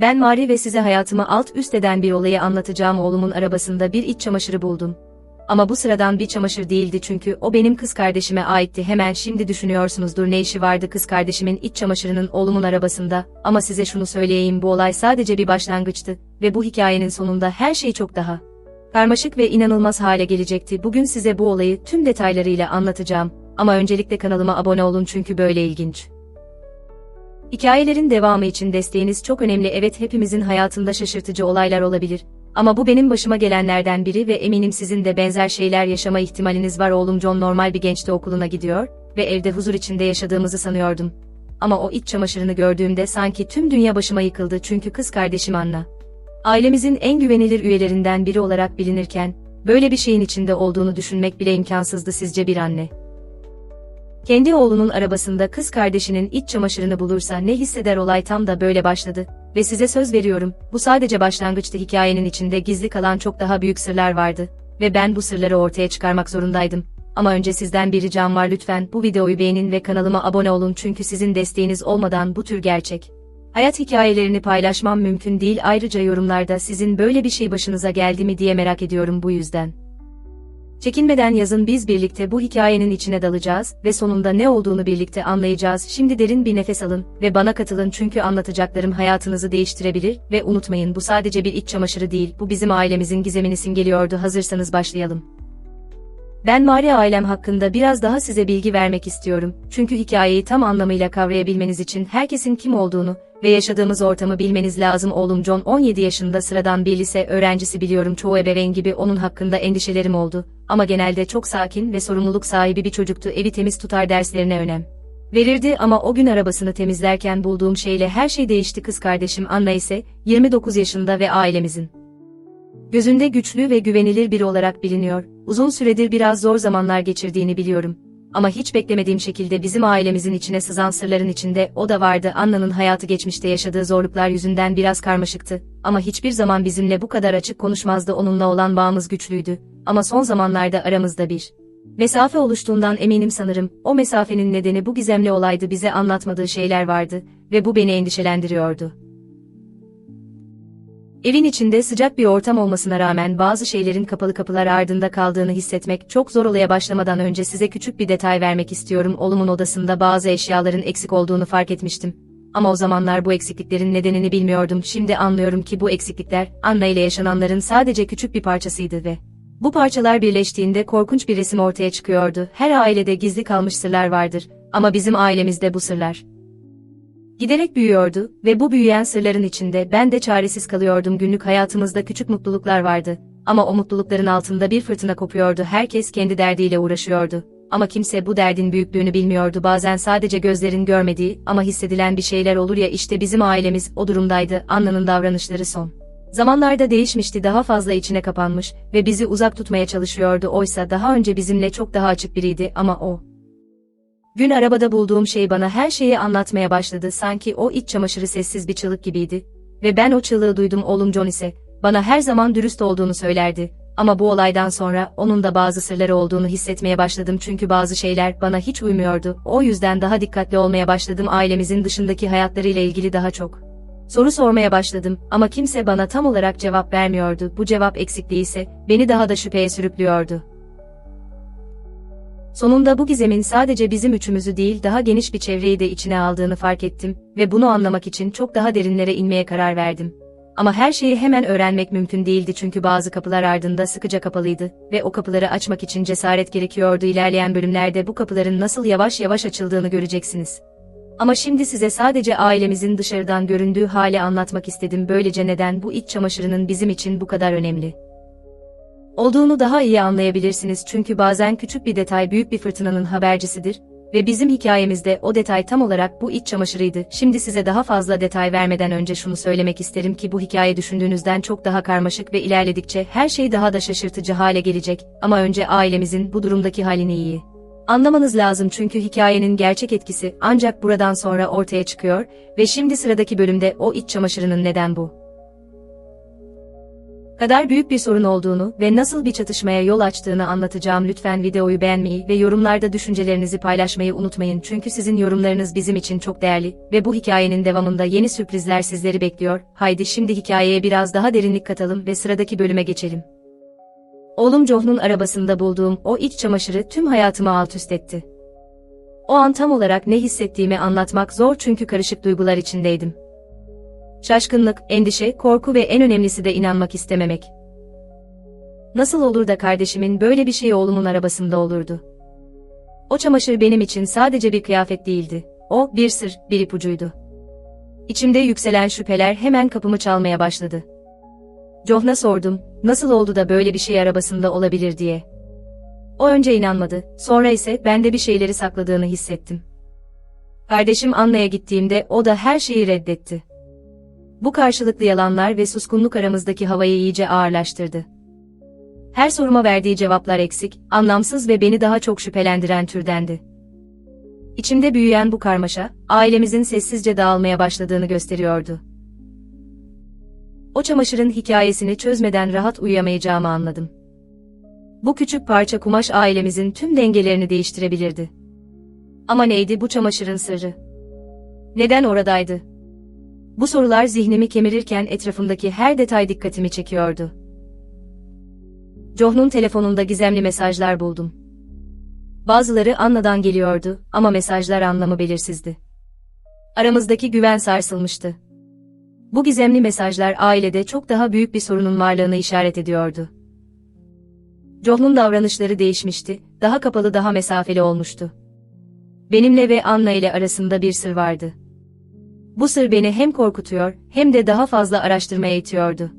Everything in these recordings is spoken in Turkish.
Ben Mari ve size hayatımı alt üst eden bir olayı anlatacağım oğlumun arabasında bir iç çamaşırı buldum. Ama bu sıradan bir çamaşır değildi çünkü o benim kız kardeşime aitti. Hemen şimdi düşünüyorsunuzdur ne işi vardı kız kardeşimin iç çamaşırının oğlumun arabasında. Ama size şunu söyleyeyim bu olay sadece bir başlangıçtı ve bu hikayenin sonunda her şey çok daha karmaşık ve inanılmaz hale gelecekti. Bugün size bu olayı tüm detaylarıyla anlatacağım. Ama öncelikle kanalıma abone olun çünkü böyle ilginç. Hikayelerin devamı için desteğiniz çok önemli. Evet hepimizin hayatında şaşırtıcı olaylar olabilir. Ama bu benim başıma gelenlerden biri ve eminim sizin de benzer şeyler yaşama ihtimaliniz var. Oğlum John normal bir gençti okuluna gidiyor ve evde huzur içinde yaşadığımızı sanıyordum. Ama o iç çamaşırını gördüğümde sanki tüm dünya başıma yıkıldı çünkü kız kardeşim Anna. Ailemizin en güvenilir üyelerinden biri olarak bilinirken, böyle bir şeyin içinde olduğunu düşünmek bile imkansızdı sizce bir anne. Kendi oğlunun arabasında kız kardeşinin iç çamaşırını bulursa ne hisseder olay tam da böyle başladı. Ve size söz veriyorum, bu sadece başlangıçtı hikayenin içinde gizli kalan çok daha büyük sırlar vardı. Ve ben bu sırları ortaya çıkarmak zorundaydım. Ama önce sizden bir ricam var lütfen bu videoyu beğenin ve kanalıma abone olun çünkü sizin desteğiniz olmadan bu tür gerçek. Hayat hikayelerini paylaşmam mümkün değil ayrıca yorumlarda sizin böyle bir şey başınıza geldi mi diye merak ediyorum bu yüzden. Çekinmeden yazın biz birlikte bu hikayenin içine dalacağız ve sonunda ne olduğunu birlikte anlayacağız. Şimdi derin bir nefes alın ve bana katılın çünkü anlatacaklarım hayatınızı değiştirebilir ve unutmayın bu sadece bir iç çamaşırı değil, bu bizim ailemizin gizemini simgeliyordu. Hazırsanız başlayalım. Ben Mari ailem hakkında biraz daha size bilgi vermek istiyorum. Çünkü hikayeyi tam anlamıyla kavrayabilmeniz için herkesin kim olduğunu ve yaşadığımız ortamı bilmeniz lazım. Oğlum John 17 yaşında sıradan bir lise öğrencisi biliyorum çoğu ebeveyn gibi onun hakkında endişelerim oldu. Ama genelde çok sakin ve sorumluluk sahibi bir çocuktu evi temiz tutar derslerine önem. Verirdi ama o gün arabasını temizlerken bulduğum şeyle her şey değişti kız kardeşim Anna ise 29 yaşında ve ailemizin Gözünde güçlü ve güvenilir biri olarak biliniyor. Uzun süredir biraz zor zamanlar geçirdiğini biliyorum. Ama hiç beklemediğim şekilde bizim ailemizin içine sızan sırların içinde o da vardı. Anna'nın hayatı geçmişte yaşadığı zorluklar yüzünden biraz karmaşıktı. Ama hiçbir zaman bizimle bu kadar açık konuşmazdı. Onunla olan bağımız güçlüydü. Ama son zamanlarda aramızda bir mesafe oluştuğundan eminim sanırım. O mesafenin nedeni bu gizemli olaydı bize anlatmadığı şeyler vardı ve bu beni endişelendiriyordu. Evin içinde sıcak bir ortam olmasına rağmen bazı şeylerin kapalı kapılar ardında kaldığını hissetmek çok zor olaya başlamadan önce size küçük bir detay vermek istiyorum. Oğlumun odasında bazı eşyaların eksik olduğunu fark etmiştim. Ama o zamanlar bu eksikliklerin nedenini bilmiyordum. Şimdi anlıyorum ki bu eksiklikler Anna ile yaşananların sadece küçük bir parçasıydı ve bu parçalar birleştiğinde korkunç bir resim ortaya çıkıyordu. Her ailede gizli kalmış sırlar vardır ama bizim ailemizde bu sırlar Giderek büyüyordu ve bu büyüyen sırların içinde ben de çaresiz kalıyordum. Günlük hayatımızda küçük mutluluklar vardı. Ama o mutlulukların altında bir fırtına kopuyordu. Herkes kendi derdiyle uğraşıyordu. Ama kimse bu derdin büyüklüğünü bilmiyordu. Bazen sadece gözlerin görmediği ama hissedilen bir şeyler olur ya işte bizim ailemiz o durumdaydı. Anna'nın davranışları son. Zamanlarda değişmişti daha fazla içine kapanmış ve bizi uzak tutmaya çalışıyordu oysa daha önce bizimle çok daha açık biriydi ama o Gün arabada bulduğum şey bana her şeyi anlatmaya başladı sanki o iç çamaşırı sessiz bir çığlık gibiydi. Ve ben o çığlığı duydum oğlum John ise, bana her zaman dürüst olduğunu söylerdi. Ama bu olaydan sonra onun da bazı sırları olduğunu hissetmeye başladım çünkü bazı şeyler bana hiç uymuyordu. O yüzden daha dikkatli olmaya başladım ailemizin dışındaki hayatlarıyla ilgili daha çok. Soru sormaya başladım ama kimse bana tam olarak cevap vermiyordu. Bu cevap eksikliği ise beni daha da şüpheye sürüklüyordu. Sonunda bu gizemin sadece bizim üçümüzü değil daha geniş bir çevreyi de içine aldığını fark ettim ve bunu anlamak için çok daha derinlere inmeye karar verdim. Ama her şeyi hemen öğrenmek mümkün değildi çünkü bazı kapılar ardında sıkıca kapalıydı ve o kapıları açmak için cesaret gerekiyordu. İlerleyen bölümlerde bu kapıların nasıl yavaş yavaş açıldığını göreceksiniz. Ama şimdi size sadece ailemizin dışarıdan göründüğü hali anlatmak istedim. Böylece neden bu iç çamaşırının bizim için bu kadar önemli? Olduğunu daha iyi anlayabilirsiniz çünkü bazen küçük bir detay büyük bir fırtınanın habercisidir ve bizim hikayemizde o detay tam olarak bu iç çamaşırıydı. Şimdi size daha fazla detay vermeden önce şunu söylemek isterim ki bu hikaye düşündüğünüzden çok daha karmaşık ve ilerledikçe her şey daha da şaşırtıcı hale gelecek ama önce ailemizin bu durumdaki halini iyi anlamanız lazım çünkü hikayenin gerçek etkisi ancak buradan sonra ortaya çıkıyor ve şimdi sıradaki bölümde o iç çamaşırının neden bu kadar büyük bir sorun olduğunu ve nasıl bir çatışmaya yol açtığını anlatacağım. Lütfen videoyu beğenmeyi ve yorumlarda düşüncelerinizi paylaşmayı unutmayın çünkü sizin yorumlarınız bizim için çok değerli ve bu hikayenin devamında yeni sürprizler sizleri bekliyor. Haydi şimdi hikayeye biraz daha derinlik katalım ve sıradaki bölüme geçelim. Oğlum John'un arabasında bulduğum o iç çamaşırı tüm hayatımı alt üst etti. O an tam olarak ne hissettiğimi anlatmak zor çünkü karışık duygular içindeydim. Şaşkınlık, endişe, korku ve en önemlisi de inanmak istememek. Nasıl olur da kardeşimin böyle bir şey oğlumun arabasında olurdu? O çamaşır benim için sadece bir kıyafet değildi. O, bir sır, bir ipucuydu. İçimde yükselen şüpheler hemen kapımı çalmaya başladı. John'a sordum, nasıl oldu da böyle bir şey arabasında olabilir diye. O önce inanmadı, sonra ise bende bir şeyleri sakladığını hissettim. Kardeşim Anna'ya gittiğimde o da her şeyi reddetti. Bu karşılıklı yalanlar ve suskunluk aramızdaki havayı iyice ağırlaştırdı. Her soruma verdiği cevaplar eksik, anlamsız ve beni daha çok şüphelendiren türdendi. İçimde büyüyen bu karmaşa, ailemizin sessizce dağılmaya başladığını gösteriyordu. O çamaşırın hikayesini çözmeden rahat uyuyamayacağımı anladım. Bu küçük parça kumaş ailemizin tüm dengelerini değiştirebilirdi. Ama neydi bu çamaşırın sırrı? Neden oradaydı? Bu sorular zihnimi kemirirken etrafımdaki her detay dikkatimi çekiyordu. John'un telefonunda gizemli mesajlar buldum. Bazıları Anna'dan geliyordu ama mesajlar anlamı belirsizdi. Aramızdaki güven sarsılmıştı. Bu gizemli mesajlar ailede çok daha büyük bir sorunun varlığını işaret ediyordu. John'un davranışları değişmişti, daha kapalı daha mesafeli olmuştu. Benimle ve Anna ile arasında bir sır vardı. Bu sır beni hem korkutuyor, hem de daha fazla araştırmaya itiyordu.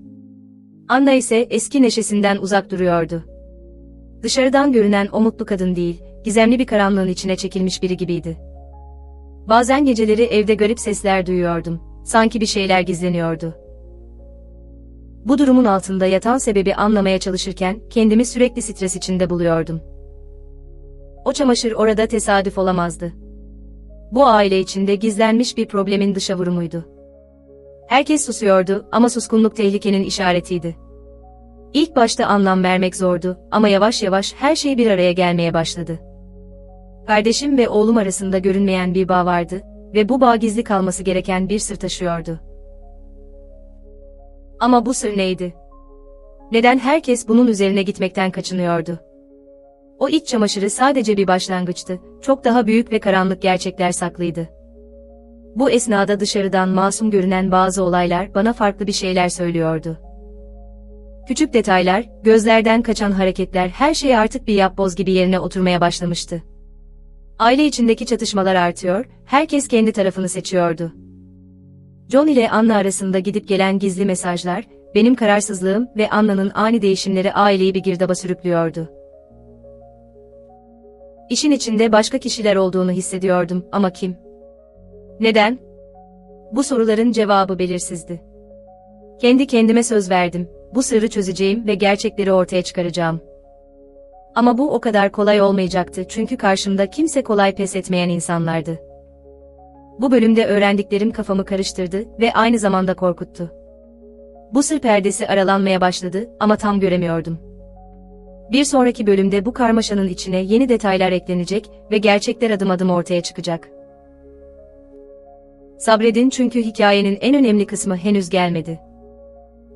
Anna ise eski neşesinden uzak duruyordu. Dışarıdan görünen o mutlu kadın değil, gizemli bir karanlığın içine çekilmiş biri gibiydi. Bazen geceleri evde garip sesler duyuyordum, sanki bir şeyler gizleniyordu. Bu durumun altında yatan sebebi anlamaya çalışırken kendimi sürekli stres içinde buluyordum. O çamaşır orada tesadüf olamazdı. Bu aile içinde gizlenmiş bir problemin dışa vurumuydu. Herkes susuyordu ama suskunluk tehlikenin işaretiydi. İlk başta anlam vermek zordu ama yavaş yavaş her şey bir araya gelmeye başladı. Kardeşim ve oğlum arasında görünmeyen bir bağ vardı ve bu bağ gizli kalması gereken bir sır taşıyordu. Ama bu sır neydi? Neden herkes bunun üzerine gitmekten kaçınıyordu? O iç çamaşırı sadece bir başlangıçtı, çok daha büyük ve karanlık gerçekler saklıydı. Bu esnada dışarıdan masum görünen bazı olaylar bana farklı bir şeyler söylüyordu. Küçük detaylar, gözlerden kaçan hareketler her şey artık bir yapboz gibi yerine oturmaya başlamıştı. Aile içindeki çatışmalar artıyor, herkes kendi tarafını seçiyordu. John ile Anna arasında gidip gelen gizli mesajlar, benim kararsızlığım ve Anna'nın ani değişimleri aileyi bir girdaba sürüklüyordu. İşin içinde başka kişiler olduğunu hissediyordum ama kim? Neden? Bu soruların cevabı belirsizdi. Kendi kendime söz verdim, bu sırrı çözeceğim ve gerçekleri ortaya çıkaracağım. Ama bu o kadar kolay olmayacaktı çünkü karşımda kimse kolay pes etmeyen insanlardı. Bu bölümde öğrendiklerim kafamı karıştırdı ve aynı zamanda korkuttu. Bu sır perdesi aralanmaya başladı ama tam göremiyordum. Bir sonraki bölümde bu karmaşanın içine yeni detaylar eklenecek ve gerçekler adım adım ortaya çıkacak. Sabredin çünkü hikayenin en önemli kısmı henüz gelmedi.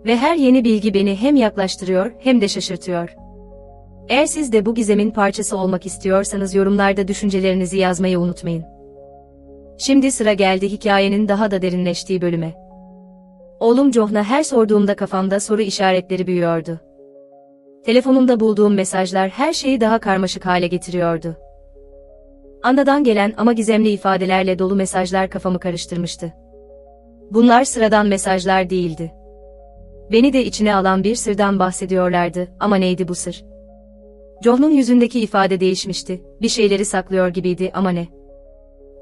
Ve her yeni bilgi beni hem yaklaştırıyor hem de şaşırtıyor. Eğer siz de bu gizemin parçası olmak istiyorsanız yorumlarda düşüncelerinizi yazmayı unutmayın. Şimdi sıra geldi hikayenin daha da derinleştiği bölüme. Oğlum John'a her sorduğumda kafamda soru işaretleri büyüyordu. Telefonumda bulduğum mesajlar her şeyi daha karmaşık hale getiriyordu. Andadan gelen ama gizemli ifadelerle dolu mesajlar kafamı karıştırmıştı. Bunlar sıradan mesajlar değildi. Beni de içine alan bir sırdan bahsediyorlardı ama neydi bu sır? John'un yüzündeki ifade değişmişti, bir şeyleri saklıyor gibiydi ama ne?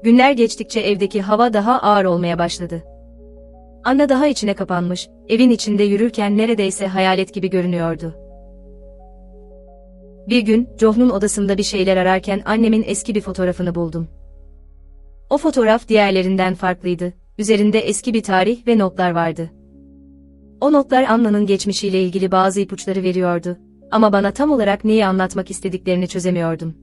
Günler geçtikçe evdeki hava daha ağır olmaya başladı. Anna daha içine kapanmış, evin içinde yürürken neredeyse hayalet gibi görünüyordu. Bir gün, John'un odasında bir şeyler ararken annemin eski bir fotoğrafını buldum. O fotoğraf diğerlerinden farklıydı, üzerinde eski bir tarih ve notlar vardı. O notlar Anna'nın geçmişiyle ilgili bazı ipuçları veriyordu. Ama bana tam olarak neyi anlatmak istediklerini çözemiyordum.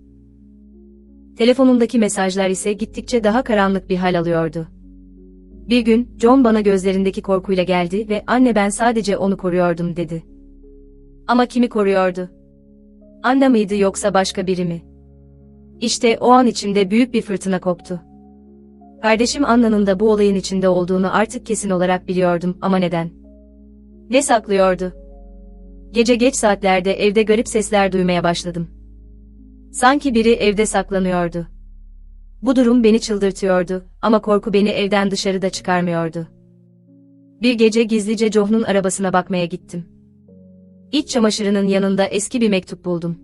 Telefonundaki mesajlar ise gittikçe daha karanlık bir hal alıyordu. Bir gün, John bana gözlerindeki korkuyla geldi ve anne ben sadece onu koruyordum dedi. Ama kimi koruyordu? Anne mıydı yoksa başka biri mi? İşte o an içimde büyük bir fırtına koptu. Kardeşim Anna'nın da bu olayın içinde olduğunu artık kesin olarak biliyordum ama neden? Ne saklıyordu? Gece geç saatlerde evde garip sesler duymaya başladım. Sanki biri evde saklanıyordu. Bu durum beni çıldırtıyordu ama korku beni evden dışarıda çıkarmıyordu. Bir gece gizlice John'un arabasına bakmaya gittim. İç çamaşırının yanında eski bir mektup buldum.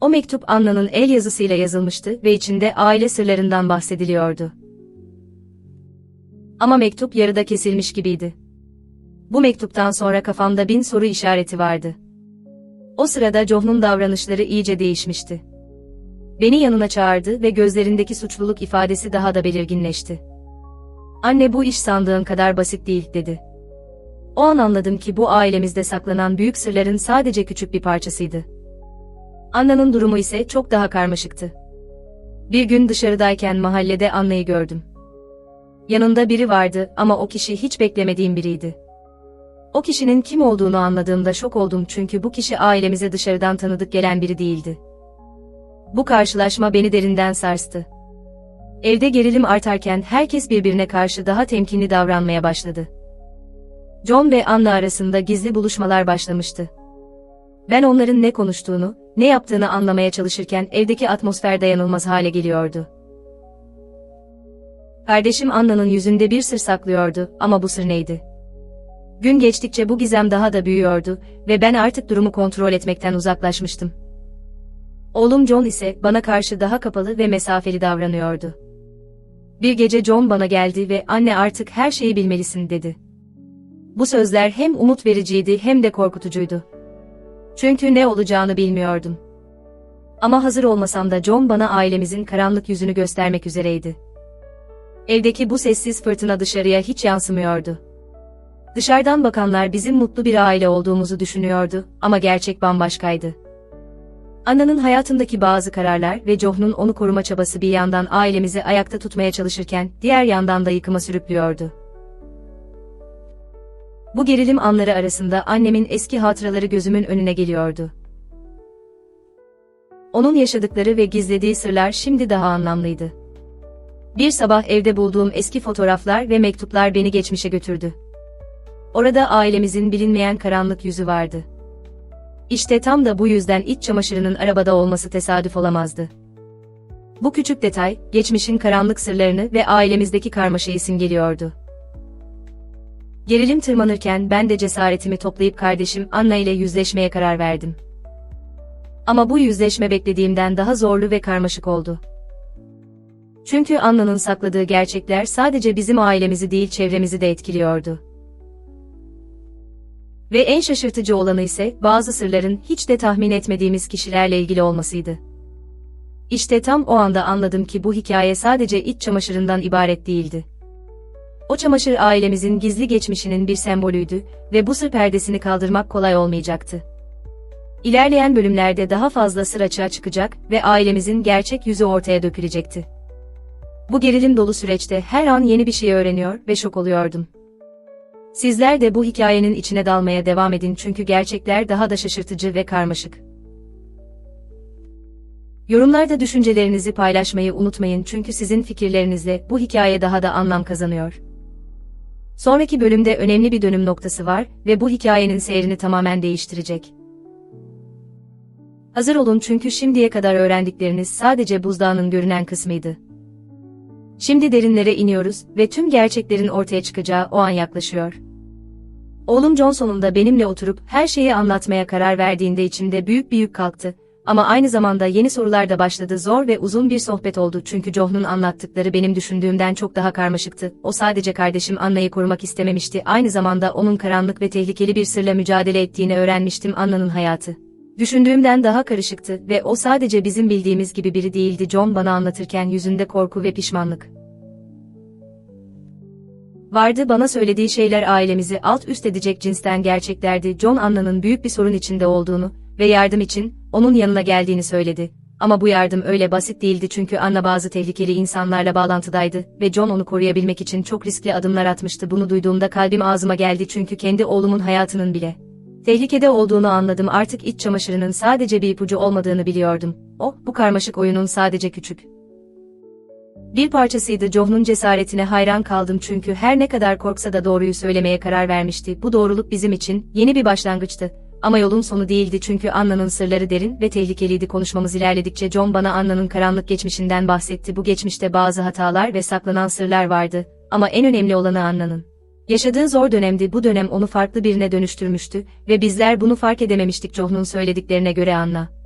O mektup Anna'nın el yazısıyla yazılmıştı ve içinde aile sırlarından bahsediliyordu. Ama mektup yarıda kesilmiş gibiydi. Bu mektuptan sonra kafamda bin soru işareti vardı. O sırada John'un davranışları iyice değişmişti. Beni yanına çağırdı ve gözlerindeki suçluluk ifadesi daha da belirginleşti. Anne bu iş sandığın kadar basit değil, dedi. O an anladım ki bu ailemizde saklanan büyük sırların sadece küçük bir parçasıydı. Anna'nın durumu ise çok daha karmaşıktı. Bir gün dışarıdayken mahallede Anna'yı gördüm. Yanında biri vardı ama o kişi hiç beklemediğim biriydi. O kişinin kim olduğunu anladığımda şok oldum çünkü bu kişi ailemize dışarıdan tanıdık gelen biri değildi. Bu karşılaşma beni derinden sarstı. Evde gerilim artarken herkes birbirine karşı daha temkinli davranmaya başladı. John ve Anna arasında gizli buluşmalar başlamıştı. Ben onların ne konuştuğunu, ne yaptığını anlamaya çalışırken evdeki atmosfer dayanılmaz hale geliyordu. Kardeşim Anna'nın yüzünde bir sır saklıyordu ama bu sır neydi? Gün geçtikçe bu gizem daha da büyüyordu ve ben artık durumu kontrol etmekten uzaklaşmıştım. Oğlum John ise bana karşı daha kapalı ve mesafeli davranıyordu. Bir gece John bana geldi ve anne artık her şeyi bilmelisin dedi. Bu sözler hem umut vericiydi hem de korkutucuydu. Çünkü ne olacağını bilmiyordum. Ama hazır olmasam da John bana ailemizin karanlık yüzünü göstermek üzereydi. Evdeki bu sessiz fırtına dışarıya hiç yansımıyordu. Dışarıdan bakanlar bizim mutlu bir aile olduğumuzu düşünüyordu ama gerçek bambaşkaydı. Anna'nın hayatındaki bazı kararlar ve John'un onu koruma çabası bir yandan ailemizi ayakta tutmaya çalışırken diğer yandan da yıkıma sürüklüyordu. Bu gerilim anları arasında annemin eski hatıraları gözümün önüne geliyordu. Onun yaşadıkları ve gizlediği sırlar şimdi daha anlamlıydı. Bir sabah evde bulduğum eski fotoğraflar ve mektuplar beni geçmişe götürdü. Orada ailemizin bilinmeyen karanlık yüzü vardı. İşte tam da bu yüzden iç çamaşırının arabada olması tesadüf olamazdı. Bu küçük detay, geçmişin karanlık sırlarını ve ailemizdeki karmaşayı simgeliyordu. Gerilim tırmanırken ben de cesaretimi toplayıp kardeşim Anna ile yüzleşmeye karar verdim. Ama bu yüzleşme beklediğimden daha zorlu ve karmaşık oldu. Çünkü Anna'nın sakladığı gerçekler sadece bizim ailemizi değil çevremizi de etkiliyordu. Ve en şaşırtıcı olanı ise bazı sırların hiç de tahmin etmediğimiz kişilerle ilgili olmasıydı. İşte tam o anda anladım ki bu hikaye sadece iç çamaşırından ibaret değildi. O çamaşır ailemizin gizli geçmişinin bir sembolüydü ve bu sır perdesini kaldırmak kolay olmayacaktı. İlerleyen bölümlerde daha fazla sır açığa çıkacak ve ailemizin gerçek yüzü ortaya dökülecekti. Bu gerilim dolu süreçte her an yeni bir şey öğreniyor ve şok oluyordum. Sizler de bu hikayenin içine dalmaya devam edin çünkü gerçekler daha da şaşırtıcı ve karmaşık. Yorumlarda düşüncelerinizi paylaşmayı unutmayın çünkü sizin fikirlerinizle bu hikaye daha da anlam kazanıyor. Sonraki bölümde önemli bir dönüm noktası var ve bu hikayenin seyrini tamamen değiştirecek. Hazır olun çünkü şimdiye kadar öğrendikleriniz sadece buzdağının görünen kısmıydı. Şimdi derinlere iniyoruz ve tüm gerçeklerin ortaya çıkacağı o an yaklaşıyor. Oğlum John sonunda benimle oturup her şeyi anlatmaya karar verdiğinde içimde büyük bir yük kalktı. Ama aynı zamanda yeni sorular da başladı zor ve uzun bir sohbet oldu çünkü John'un anlattıkları benim düşündüğümden çok daha karmaşıktı. O sadece kardeşim Anna'yı korumak istememişti aynı zamanda onun karanlık ve tehlikeli bir sırla mücadele ettiğini öğrenmiştim Anna'nın hayatı. Düşündüğümden daha karışıktı ve o sadece bizim bildiğimiz gibi biri değildi John bana anlatırken yüzünde korku ve pişmanlık. Vardı bana söylediği şeyler ailemizi alt üst edecek cinsten gerçeklerdi. John Anna'nın büyük bir sorun içinde olduğunu ve yardım için onun yanına geldiğini söyledi. Ama bu yardım öyle basit değildi çünkü Anna bazı tehlikeli insanlarla bağlantıdaydı ve John onu koruyabilmek için çok riskli adımlar atmıştı. Bunu duyduğumda kalbim ağzıma geldi çünkü kendi oğlumun hayatının bile tehlikede olduğunu anladım. Artık iç çamaşırının sadece bir ipucu olmadığını biliyordum. O, bu karmaşık oyunun sadece küçük bir parçasıydı John'un cesaretine hayran kaldım çünkü her ne kadar korksa da doğruyu söylemeye karar vermişti. Bu doğruluk bizim için yeni bir başlangıçtı. Ama yolun sonu değildi çünkü Anna'nın sırları derin ve tehlikeliydi konuşmamız ilerledikçe John bana Anna'nın karanlık geçmişinden bahsetti. Bu geçmişte bazı hatalar ve saklanan sırlar vardı ama en önemli olanı Anna'nın. Yaşadığı zor dönemdi bu dönem onu farklı birine dönüştürmüştü ve bizler bunu fark edememiştik John'un söylediklerine göre Anna.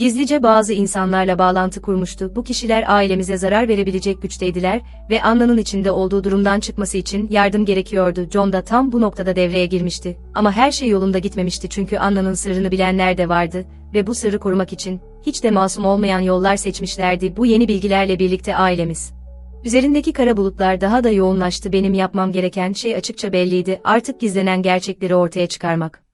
Gizlice bazı insanlarla bağlantı kurmuştu. Bu kişiler ailemize zarar verebilecek güçteydiler ve Anna'nın içinde olduğu durumdan çıkması için yardım gerekiyordu. John da tam bu noktada devreye girmişti. Ama her şey yolunda gitmemişti çünkü Anna'nın sırrını bilenler de vardı ve bu sırrı korumak için hiç de masum olmayan yollar seçmişlerdi. Bu yeni bilgilerle birlikte ailemiz. Üzerindeki kara bulutlar daha da yoğunlaştı. Benim yapmam gereken şey açıkça belliydi. Artık gizlenen gerçekleri ortaya çıkarmak.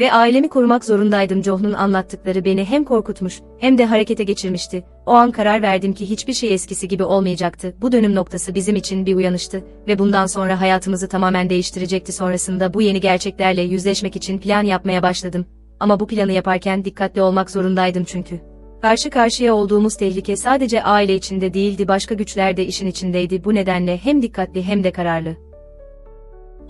Ve ailemi korumak zorundaydım John'un anlattıkları beni hem korkutmuş hem de harekete geçirmişti. O an karar verdim ki hiçbir şey eskisi gibi olmayacaktı. Bu dönüm noktası bizim için bir uyanıştı ve bundan sonra hayatımızı tamamen değiştirecekti. Sonrasında bu yeni gerçeklerle yüzleşmek için plan yapmaya başladım. Ama bu planı yaparken dikkatli olmak zorundaydım çünkü. Karşı karşıya olduğumuz tehlike sadece aile içinde değildi başka güçler de işin içindeydi. Bu nedenle hem dikkatli hem de kararlı.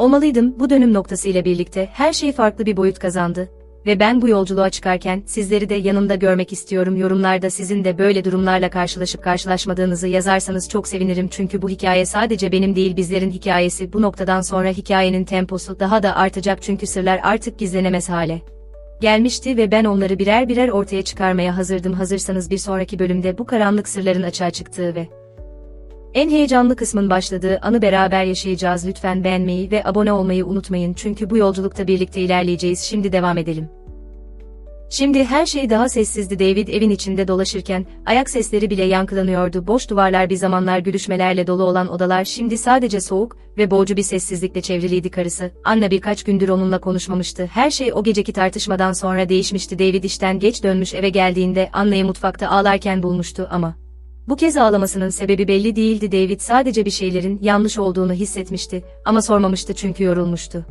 Olmalıydım, bu dönüm noktası ile birlikte her şey farklı bir boyut kazandı. Ve ben bu yolculuğa çıkarken sizleri de yanımda görmek istiyorum. Yorumlarda sizin de böyle durumlarla karşılaşıp karşılaşmadığınızı yazarsanız çok sevinirim çünkü bu hikaye sadece benim değil bizlerin hikayesi. Bu noktadan sonra hikayenin temposu daha da artacak çünkü sırlar artık gizlenemez hale gelmişti ve ben onları birer birer ortaya çıkarmaya hazırdım. Hazırsanız bir sonraki bölümde bu karanlık sırların açığa çıktığı ve en heyecanlı kısmın başladığı anı beraber yaşayacağız. Lütfen beğenmeyi ve abone olmayı unutmayın çünkü bu yolculukta birlikte ilerleyeceğiz. Şimdi devam edelim. Şimdi her şey daha sessizdi. David evin içinde dolaşırken ayak sesleri bile yankılanıyordu. Boş duvarlar bir zamanlar gülüşmelerle dolu olan odalar şimdi sadece soğuk ve boğucu bir sessizlikle çevriliydi karısı. Anna birkaç gündür onunla konuşmamıştı. Her şey o geceki tartışmadan sonra değişmişti. David işten geç dönmüş eve geldiğinde Anna'yı mutfakta ağlarken bulmuştu ama bu kez ağlamasının sebebi belli değildi David sadece bir şeylerin yanlış olduğunu hissetmişti ama sormamıştı çünkü yorulmuştu.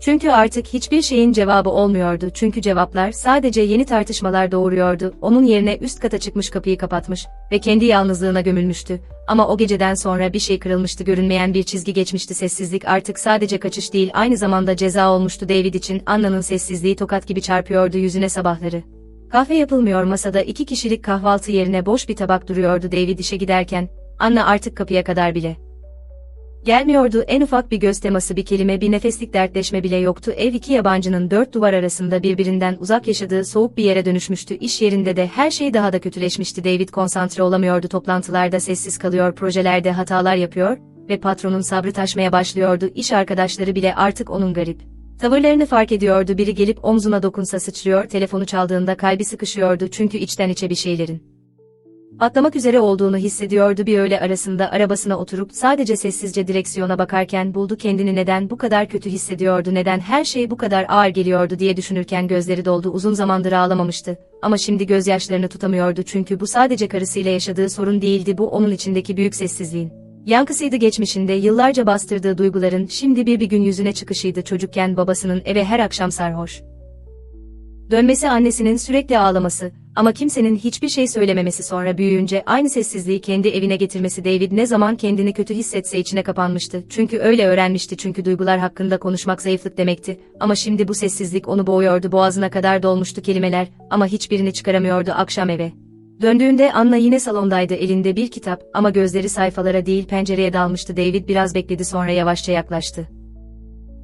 Çünkü artık hiçbir şeyin cevabı olmuyordu çünkü cevaplar sadece yeni tartışmalar doğuruyordu. Onun yerine üst kata çıkmış kapıyı kapatmış ve kendi yalnızlığına gömülmüştü. Ama o geceden sonra bir şey kırılmıştı görünmeyen bir çizgi geçmişti sessizlik artık sadece kaçış değil aynı zamanda ceza olmuştu David için Anna'nın sessizliği tokat gibi çarpıyordu yüzüne sabahları. Kahve yapılmıyor masada iki kişilik kahvaltı yerine boş bir tabak duruyordu David işe giderken, Anna artık kapıya kadar bile. Gelmiyordu. En ufak bir göz teması bir kelime bir nefeslik dertleşme bile yoktu. Ev iki yabancının dört duvar arasında birbirinden uzak yaşadığı soğuk bir yere dönüşmüştü. İş yerinde de her şey daha da kötüleşmişti. David konsantre olamıyordu. Toplantılarda sessiz kalıyor projelerde hatalar yapıyor ve patronun sabrı taşmaya başlıyordu. İş arkadaşları bile artık onun garip Tavırlarını fark ediyordu biri gelip omzuna dokunsa sıçrıyor telefonu çaldığında kalbi sıkışıyordu çünkü içten içe bir şeylerin. Atlamak üzere olduğunu hissediyordu bir öğle arasında arabasına oturup sadece sessizce direksiyona bakarken buldu kendini neden bu kadar kötü hissediyordu neden her şey bu kadar ağır geliyordu diye düşünürken gözleri doldu uzun zamandır ağlamamıştı. Ama şimdi gözyaşlarını tutamıyordu çünkü bu sadece karısıyla yaşadığı sorun değildi bu onun içindeki büyük sessizliğin. Yankısıydı geçmişinde yıllarca bastırdığı duyguların şimdi bir bir gün yüzüne çıkışıydı çocukken babasının eve her akşam sarhoş. Dönmesi annesinin sürekli ağlaması ama kimsenin hiçbir şey söylememesi sonra büyüyünce aynı sessizliği kendi evine getirmesi David ne zaman kendini kötü hissetse içine kapanmıştı. Çünkü öyle öğrenmişti çünkü duygular hakkında konuşmak zayıflık demekti. Ama şimdi bu sessizlik onu boğuyordu boğazına kadar dolmuştu kelimeler ama hiçbirini çıkaramıyordu akşam eve. Döndüğünde Anna yine salondaydı elinde bir kitap ama gözleri sayfalara değil pencereye dalmıştı. David biraz bekledi sonra yavaşça yaklaştı.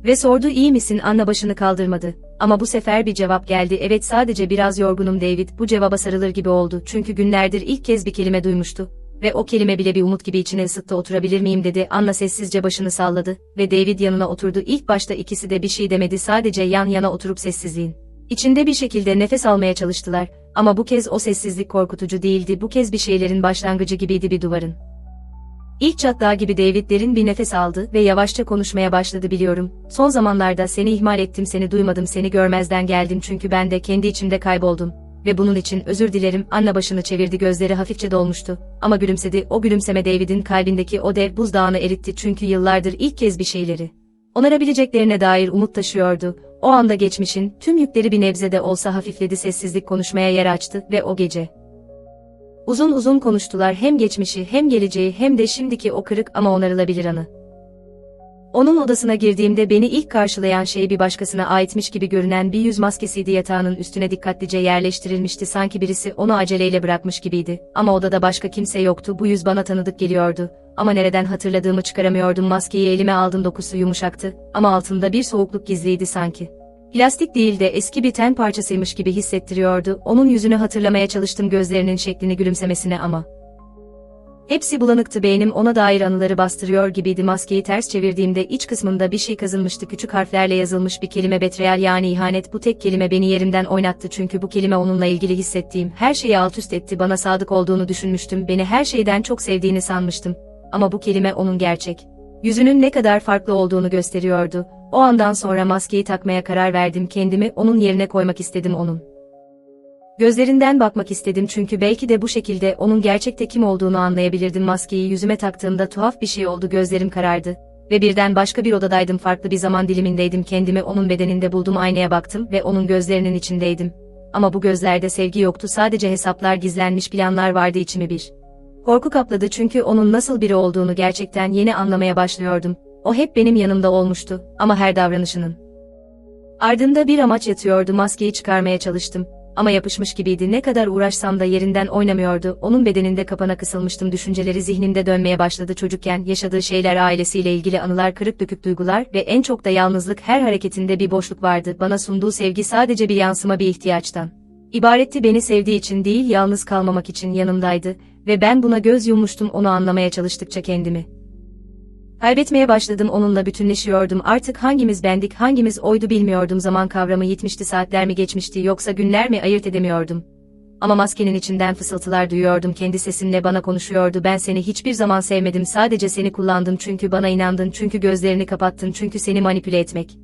Ve sordu iyi misin? Anna başını kaldırmadı. Ama bu sefer bir cevap geldi. Evet sadece biraz yorgunum David. Bu cevaba sarılır gibi oldu. Çünkü günlerdir ilk kez bir kelime duymuştu. Ve o kelime bile bir umut gibi içine ısıttı. Oturabilir miyim? dedi. Anna sessizce başını salladı ve David yanına oturdu. İlk başta ikisi de bir şey demedi. Sadece yan yana oturup sessizliğin. İçinde bir şekilde nefes almaya çalıştılar ama bu kez o sessizlik korkutucu değildi bu kez bir şeylerin başlangıcı gibiydi bir duvarın. İlk çatlağı gibi David derin bir nefes aldı ve yavaşça konuşmaya başladı biliyorum. Son zamanlarda seni ihmal ettim, seni duymadım, seni görmezden geldim çünkü ben de kendi içimde kayboldum. Ve bunun için özür dilerim. Anna başını çevirdi, gözleri hafifçe dolmuştu. Ama gülümsedi. O gülümseme David'in kalbindeki o dev buzdağını eritti çünkü yıllardır ilk kez bir şeyleri onarabileceklerine dair umut taşıyordu. O anda geçmişin tüm yükleri bir nebze de olsa hafifledi sessizlik konuşmaya yer açtı ve o gece. Uzun uzun konuştular hem geçmişi hem geleceği hem de şimdiki o kırık ama onarılabilir anı. Onun odasına girdiğimde beni ilk karşılayan şey bir başkasına aitmiş gibi görünen bir yüz maskesiydi yatağının üstüne dikkatlice yerleştirilmişti sanki birisi onu aceleyle bırakmış gibiydi. Ama odada başka kimse yoktu bu yüz bana tanıdık geliyordu. Ama nereden hatırladığımı çıkaramıyordum maskeyi elime aldım dokusu yumuşaktı ama altında bir soğukluk gizliydi sanki. Plastik değil de eski bir ten parçasıymış gibi hissettiriyordu. Onun yüzünü hatırlamaya çalıştım gözlerinin şeklini gülümsemesine ama. Hepsi bulanıktı beynim ona dair anıları bastırıyor gibiydi maskeyi ters çevirdiğimde iç kısmında bir şey kazınmıştı küçük harflerle yazılmış bir kelime betrayal yani ihanet bu tek kelime beni yerimden oynattı çünkü bu kelime onunla ilgili hissettiğim her şeyi alt üst etti bana sadık olduğunu düşünmüştüm beni her şeyden çok sevdiğini sanmıştım. Ama bu kelime onun gerçek. Yüzünün ne kadar farklı olduğunu gösteriyordu. O andan sonra maskeyi takmaya karar verdim kendimi onun yerine koymak istedim onun. Gözlerinden bakmak istedim çünkü belki de bu şekilde onun gerçekte kim olduğunu anlayabilirdim maskeyi yüzüme taktığımda tuhaf bir şey oldu gözlerim karardı. Ve birden başka bir odadaydım farklı bir zaman dilimindeydim kendimi onun bedeninde buldum aynaya baktım ve onun gözlerinin içindeydim. Ama bu gözlerde sevgi yoktu sadece hesaplar gizlenmiş planlar vardı içimi bir. Korku kapladı çünkü onun nasıl biri olduğunu gerçekten yeni anlamaya başlıyordum. O hep benim yanımda olmuştu ama her davranışının. Ardında bir amaç yatıyordu maskeyi çıkarmaya çalıştım. Ama yapışmış gibiydi ne kadar uğraşsam da yerinden oynamıyordu. Onun bedeninde kapana kısılmıştım düşünceleri zihnimde dönmeye başladı çocukken yaşadığı şeyler ailesiyle ilgili anılar kırık dökük duygular ve en çok da yalnızlık her hareketinde bir boşluk vardı. Bana sunduğu sevgi sadece bir yansıma bir ihtiyaçtan. İbaretti beni sevdiği için değil yalnız kalmamak için yanımdaydı ve ben buna göz yummuştum onu anlamaya çalıştıkça kendimi. Kaybetmeye başladım onunla bütünleşiyordum artık hangimiz bendik hangimiz oydu bilmiyordum zaman kavramı yitmişti saatler mi geçmişti yoksa günler mi ayırt edemiyordum. Ama maskenin içinden fısıltılar duyuyordum kendi sesimle bana konuşuyordu ben seni hiçbir zaman sevmedim sadece seni kullandım çünkü bana inandın çünkü gözlerini kapattın çünkü seni manipüle etmek.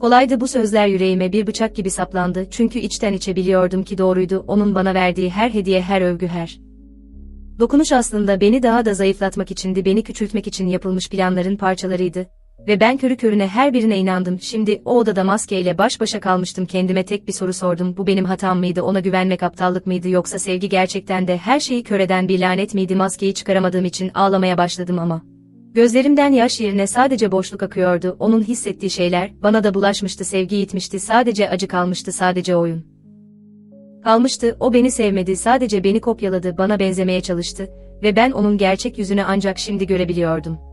Kolaydı bu sözler yüreğime bir bıçak gibi saplandı çünkü içten içe biliyordum ki doğruydu onun bana verdiği her hediye her övgü her. Dokunuş aslında beni daha da zayıflatmak içindi, beni küçültmek için yapılmış planların parçalarıydı. Ve ben körü körüne her birine inandım. Şimdi o odada maskeyle baş başa kalmıştım. Kendime tek bir soru sordum. Bu benim hatam mıydı? Ona güvenmek aptallık mıydı? Yoksa sevgi gerçekten de her şeyi kör eden bir lanet miydi? Maskeyi çıkaramadığım için ağlamaya başladım ama. Gözlerimden yaş yerine sadece boşluk akıyordu. Onun hissettiği şeyler bana da bulaşmıştı. Sevgi yitmişti. Sadece acı kalmıştı. Sadece oyun. Kalmıştı, o beni sevmedi, sadece beni kopyaladı, bana benzemeye çalıştı ve ben onun gerçek yüzünü ancak şimdi görebiliyordum.